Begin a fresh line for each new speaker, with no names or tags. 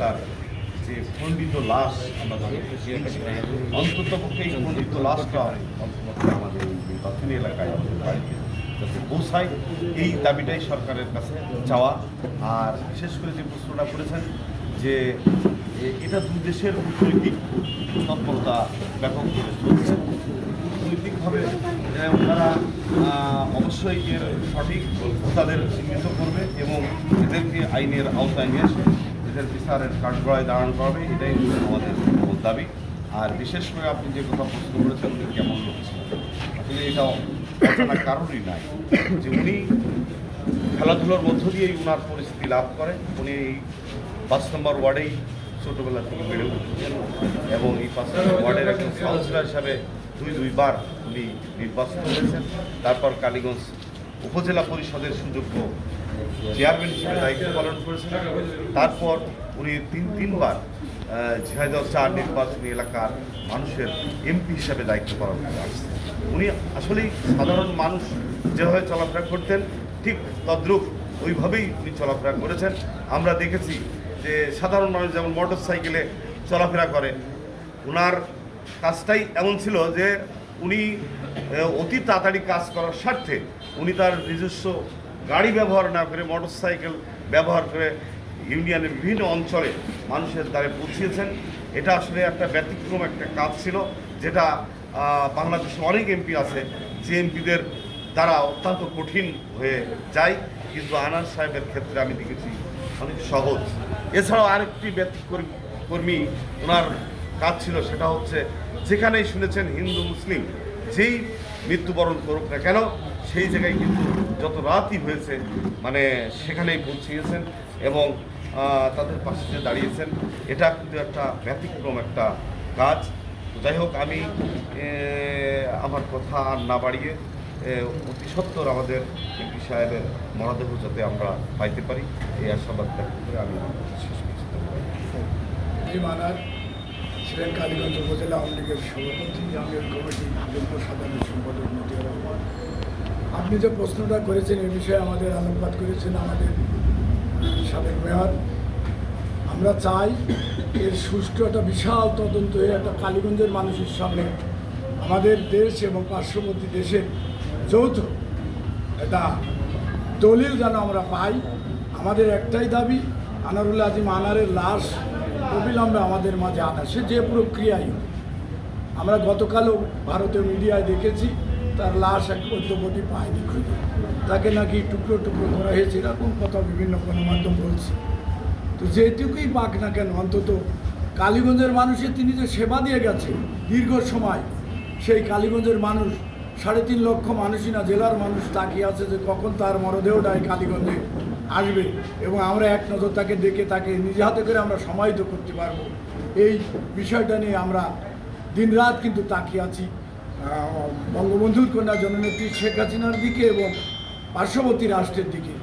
তার যে খণ্ডিত লাশ আমরা অন্তত পক্ষে এই খণ্ডিত লাশটা আমাদের নির্বাচনী এলাকায় যাতে পৌঁছায়, এই দাবিটাই সরকারের কাছে চাওয়া। আর বিশেষ করে যে প্রশ্নটা করেছেন যে এটা দুই দেশের কূটনৈতিক তৎপরতা ব্যাপকভাবে চলছে। কূটনৈতিকভাবে ওনারা অবশ্যই এর সঠিক তাদের চিহ্নিত করবে এবং এদেরকে আইনের আওতায় নিয়ে এদের বিচারের কাঠগড়ায় দাঁড়ানো করবে এটাই আমাদের মূল দাবি। আর বিশেষ করে আপনি যে কথা প্রশ্ন করেছেন, উনি কেমন আসলে এটা অজানা কারণই নাই যে উনি খেলাধুলার মধ্য দিয়েই উনার পরিস্থিতি লাভ করে উনি এই পাঁচ নম্বর ওয়ার্ডেই ছোটোবেলা থেকে বেড়ে উঠেছেন এবং এই পাঁচ নম্বর ওয়ার্ডের একজন কাউন্সিলর হিসাবে দুই, দুইবার উনি নির্বাচিত হয়েছেন। তারপর কালীগঞ্জ উপজেলা পরিষদের সুযোগ্য চেয়ারম্যান হিসেবে দায়িত্ব পালন করেছেন। তারপর উনি তিন, তিনবার ঝিনাইদহ চার নির্বাচনী এলাকার মানুষের এমপি হিসাবে দায়িত্ব পালন করে আসছেন। উনি আসলেই সাধারণ মানুষ, যেভাবে চলাফেরা করতেন, ঠিক তদ্রুপ ওইভাবেই উনি চলাফেরা করেছেন। আমরা দেখেছি যে সাধারণ মানুষ যেমন মোটর সাইকেলে চলাফেরা করে ওনার কাজটাই এমন ছিল যে উনি অতি তাড়াতাড়ি কাজ করার স্বার্থে উনি তার নিজস্ব গাড়ি ব্যবহার না করে মোটর সাইকেল ব্যবহার করে ইউনিয়নের বিভিন্ন অঞ্চলে মানুষের দ্বারে পৌঁছিয়েছেন। এটা আসলে একটা ব্যতিক্রম একটা কাজ ছিল, যেটা বাংলাদেশে অনেক এমপি আছে, যে এমপিদের দ্বারা অত্যন্ত কঠিন হয়ে যায়। কিন্তু আনার সাহেবের ক্ষেত্রে আমি দেখেছি অনেক সহজ। এছাড়াও আরেকটি ব্যতিক্রম কর্মী, ওনার কাজ ছিল সেটা হচ্ছে যেখানেই শুনেছেন হিন্দু, মুসলিম, যেই মৃত্যুবরণ করুক না কেন, সেই জায়গায় কিন্তু যত রাতই হয়েছে মানে সেখানেই পৌঁছিয়েছেন এবং তাদের পাশে যে দাঁড়িয়েছেন, এটা কিন্তু একটা ব্যতিক্রম একটা কাজ। যাই হোক, আমি আমার কথা আর না বাড়িয়ে অতি সত্বর আমাদের এমপি সাহেবের মরদেহ যাতে আমরা পাইতে পারি, এই আশাবাদ ব্যক্ত করে আমি শেষ করছি।
ছিলেন কালীগঞ্জ উপজেলা আওয়ামী লীগের সভাপতি আমির কমিটির যুগ্ম সাধারণ সম্পাদক মতিউর রহমান। আপনি যে প্রশ্নটা করেছেন এ বিষয়ে আমাদের আলোকপাত করেছেন আমাদের সাবেক মেয়র। আমরা চাই এর সুষ্ঠু একটা বিশাল তদন্ত হয়ে একটা কালীগঞ্জের মানুষের সামনে আমাদের দেশ এবং পার্শ্ববর্তী দেশের যৌথ এটা দলিল যেন আমরা পাই। আমাদের একটাই দাবি আনারুল্লাহ আজিম আনারের লাশ অবিলম্বে আমাদের মাঝে আনা। সে যে প্রক্রিয়াই। আমরা গতকালও ভারতীয় মিডিয়ায় দেখেছি, তার লাশ এক পদ্মপতি পায়নি খুঁজে। তাকে নাকি টুকরো টুকরো করা হয়েছে, এরকম কথা বিভিন্ন গণমাধ্যম বলছে। তো যেটুকুই পাক না কেন, অন্তত কালীগঞ্জের মানুষের তিনি যে সেবা দিয়ে গেছে দীর্ঘ সময়, সেই কালীগঞ্জের মানুষ, সাড়ে তিন লক্ষ মানুষই না, জেলার মানুষ তাকিয়ে আছে যে কখন তার মরদেহটাই কালীগঞ্জে আসবে এবং আমরা এক নজর তাকে ডেকে তাকে নিজে হাতে করে আমরা সমাহিত করতে পারব। এই বিষয়টা নিয়ে আমরা দিনরাত কিন্তু তাকিয়ে আছি। বঙ্গবন্ধুর কন্যা জননেত্রী শেখ হাসিনার দিকে এবং পার্শ্ববর্তী রাষ্ট্রের দিকে।